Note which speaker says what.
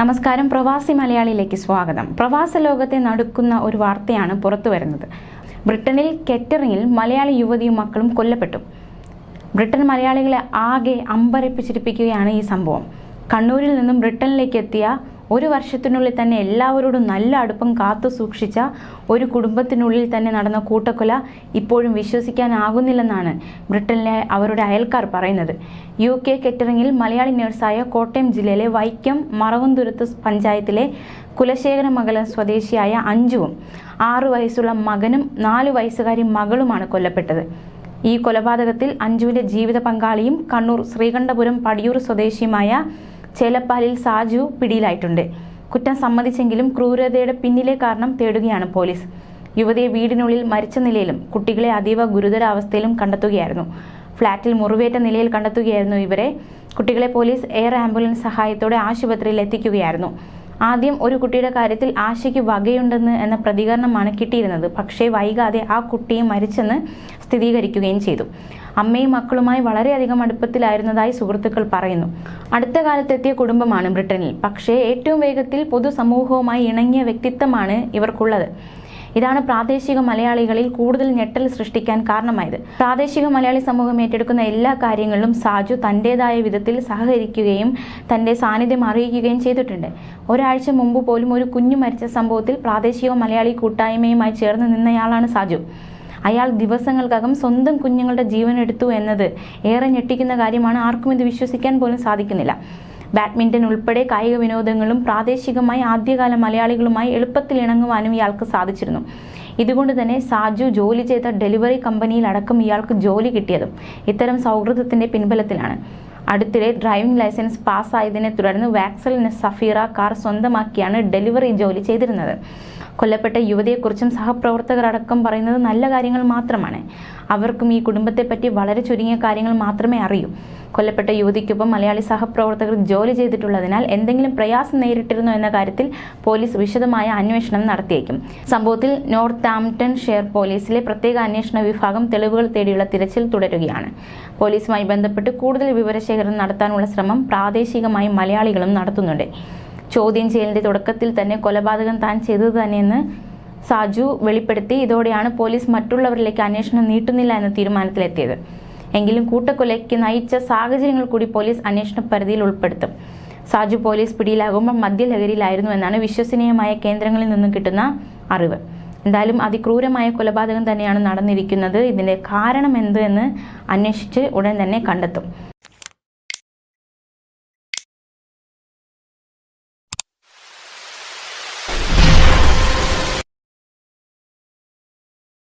Speaker 1: നമസ്കാരം. പ്രവാസി മലയാളിയിലേക്ക് സ്വാഗതം. പ്രവാസ ലോകത്തെ നടുക്കുന്ന ഒരു വാർത്തയാണ് പുറത്തു വരുന്നത്. ബ്രിട്ടനിൽ കെറ്ററിങ്ങിൽ മലയാളി യുവതിയും മക്കളും കൊല്ലപ്പെട്ടു. ബ്രിട്ടൻ മലയാളികളെ ആകെ അമ്പരപ്പിച്ചിരിപ്പിക്കുകയാണ് ഈ സംഭവം. കണ്ണൂരിൽ നിന്നും ബ്രിട്ടനിലേക്ക് എത്തിയ ഒരു വർഷത്തിനുള്ളിൽ തന്നെ എല്ലാവരോടും നല്ല അടുപ്പം കാത്തു സൂക്ഷിച്ച ഒരു കുടുംബത്തിനുള്ളിൽ തന്നെ നടന്ന കൂട്ടക്കൊല ഇപ്പോഴും വിശ്വസിക്കാനാകുന്നില്ലെന്നാണ് ബ്രിട്ടനിലെ അവരുടെ അയൽക്കാർ പറയുന്നത്. യു കെ കെറ്ററിംഗിൽ മലയാളി നഴ്സായ കോട്ടയം ജില്ലയിലെ വൈക്കം മറവന്തുരത്ത് പഞ്ചായത്തിലെ കുലശേഖരമംഗലം സ്വദേശിയായ അഞ്ജുവും ആറു വയസ്സുള്ള മകനും നാലു വയസ്സുകാരി മകളുമാണ് കൊല്ലപ്പെട്ടത്. ഈ കൊലപാതകത്തിൽ അഞ്ജുവിന്റെ ജീവിത പങ്കാളിയും കണ്ണൂർ ശ്രീകണ്ഠപുരം പടിയൂർ സ്വദേശിയുമായ ചേലപ്പാലിൽ സാജു പിടിയിലായിട്ടുണ്ട്. കുറ്റം സമ്മതിച്ചെങ്കിലും ക്രൂരതയുടെ പിന്നിലെ കാരണം തേടുകയാണ് പോലീസ്. യുവതിയെ വീടിനുള്ളിൽ മരിച്ച നിലയിലും കുട്ടികളെ അതീവ ഗുരുതരാവസ്ഥയിലും കണ്ടെത്തുകയായിരുന്നു. ഫ്ളാറ്റിൽ മുറിവേറ്റ നിലയിൽ കണ്ടെത്തുകയായിരുന്നു ഇവരെ. കുട്ടികളെ പോലീസ് എയർ ആംബുലൻസ് സഹായത്തോടെ ആശുപത്രിയിൽ എത്തിക്കുകയായിരുന്നു. ആദ്യം ഒരു കുട്ടിയുടെ കാര്യത്തിൽ ആശയ്ക്ക് വകയുണ്ടെന്ന് എന്ന പ്രതികരണമാണ് കിട്ടിയിരുന്നത്. പക്ഷേ വൈകാതെ ആ കുട്ടിയും മരിച്ചെന്ന് സ്ഥിരീകരിക്കുകയും ചെയ്തു. അമ്മയും മക്കളുമായി വളരെയധികം അടുപ്പത്തിലായിരുന്നതായി സുഹൃത്തുക്കൾ പറയുന്നു. അടുത്ത കാലത്തെത്തിയ കുടുംബമാണ് ബ്രിട്ടനിൽ. പക്ഷേ ഏറ്റവും വേഗത്തിൽ പൊതുസമൂഹവുമായി ഇണങ്ങിയ വ്യക്തിത്വമാണ് ഇവർക്കുള്ളത്. ഇതാണ് പ്രാദേശിക മലയാളികളിൽ കൂടുതൽ ഞെട്ടൽ സൃഷ്ടിക്കാൻ കാരണമായത്. പ്രാദേശിക മലയാളി സമൂഹം ഏറ്റെടുക്കുന്ന എല്ലാ കാര്യങ്ങളിലും സാജു തന്റെതായ വിധത്തിൽ സഹകരിക്കുകയും തന്റെ സാന്നിധ്യം അറിയിക്കുകയും ചെയ്തിട്ടുണ്ട്. ഒരാഴ്ച മുമ്പ് പോലും ഒരു കുഞ്ഞു മരിച്ച സംഭവത്തിൽ പ്രാദേശിക മലയാളി കൂട്ടായ്മയുമായി ചേർന്ന് നിന്നയാളാണ് സാജു. അയാൾ ദിവസങ്ങൾക്കകം സ്വന്തം കുഞ്ഞുങ്ങളുടെ ജീവൻ എടുത്തു എന്നത് ഏറെ ഞെട്ടിക്കുന്ന കാര്യമാണ് ആർക്കും ഇത് വിശ്വസിക്കാൻ പോലും സാധിക്കുന്നില്ല. ബാഡ്മിന്റൺ ഉൾപ്പെടെ കായിക വിനോദങ്ങളും പ്രാദേശികമായി ആദ്യകാല മലയാളികളുമായി എളുപ്പത്തിൽ ഇണങ്ങുവാനും ഇയാൾക്ക് സാധിച്ചിരുന്നു. ഇതുകൊണ്ട് തന്നെ സാജു ജോലി ചെയ്ത ഡെലിവറി കമ്പനിയിലടക്കം ഇയാൾക്ക് ജോലി കിട്ടിയതും ഇത്തരം സൗഹൃദത്തിന്റെ പിൻബലത്തിലാണ്. അടുത്തിടെ ഡ്രൈവിംഗ് ലൈസൻസ് പാസ്സായതിനെ തുടർന്ന് വാക്സൽ സഫീറ കാർ സ്വന്തമാക്കിയാണ് ഡെലിവറി ജോലി ചെയ്തിരുന്നത്. കൊല്ലപ്പെട്ട യുവതിയെക്കുറിച്ചും സഹപ്രവർത്തകരടക്കം പറയുന്നത് നല്ല കാര്യങ്ങൾ മാത്രമാണ്. അവർക്കും ഈ കുടുംബത്തെപ്പറ്റി വളരെ ചുരുങ്ങിയ കാര്യങ്ങൾ മാത്രമേ അറിയൂ. കൊല്ലപ്പെട്ട യുവതിക്കൊപ്പം മലയാളി സഹപ്രവർത്തകർ ജോലി ചെയ്തിട്ടുള്ളതിനാൽ എന്തെങ്കിലും പ്രയാസം നേരിട്ടിരുന്നു എന്ന കാര്യത്തിൽ പോലീസ് വിശദമായ അന്വേഷണം നടത്തിയേക്കും. സംഭവത്തിൽ നോർത്ത് ആംപ്ടൺ ഷെയർ പോലീസിലെ പ്രത്യേക അന്വേഷണ വിഭാഗം തെളിവുകൾ തേടിയുള്ള തിരച്ചിൽ തുടരുകയാണ്. പോലീസുമായി ബന്ധപ്പെട്ട് കൂടുതൽ വിവരശേഖരണം നടത്താനുള്ള ശ്രമം പ്രാദേശികമായി മലയാളികളും നടത്തുന്നുണ്ട്. ചോദ്യം ചെയ്യലിന്റെ തുടക്കത്തിൽ തന്നെ കൊലപാതകം താൻ ചെയ്തത് തന്നെയെന്ന് സാജു വെളിപ്പെടുത്തി. ഇതോടെയാണ് പോലീസ് മറ്റുള്ളവരിലേക്ക് അന്വേഷണം നീട്ടുന്നില്ല എന്ന തീരുമാനത്തിലെത്തിയത്. എങ്കിലും കൂട്ടക്കൊലയ്ക്ക് നയിച്ച സാഹചര്യങ്ങൾ കൂടി പോലീസ് അന്വേഷണ പരിധിയിൽ ഉൾപ്പെടുത്തും. സാജു പോലീസ് പിടിയിലാകുമ്പോൾ മദ്യലഹരിയിലായിരുന്നു എന്നാണ് വിശ്വസനീയമായ കേന്ദ്രങ്ങളിൽ നിന്നും കിട്ടുന്ന അറിവ്. എന്തായാലും അതിക്രൂരമായ കൊലപാതകം തന്നെയാണ് നടന്നിരിക്കുന്നത്. ഇതിന്റെ കാരണം എന്ത് എന്ന് അന്വേഷിച്ച് ഉടൻ തന്നെ കണ്ടെത്തും.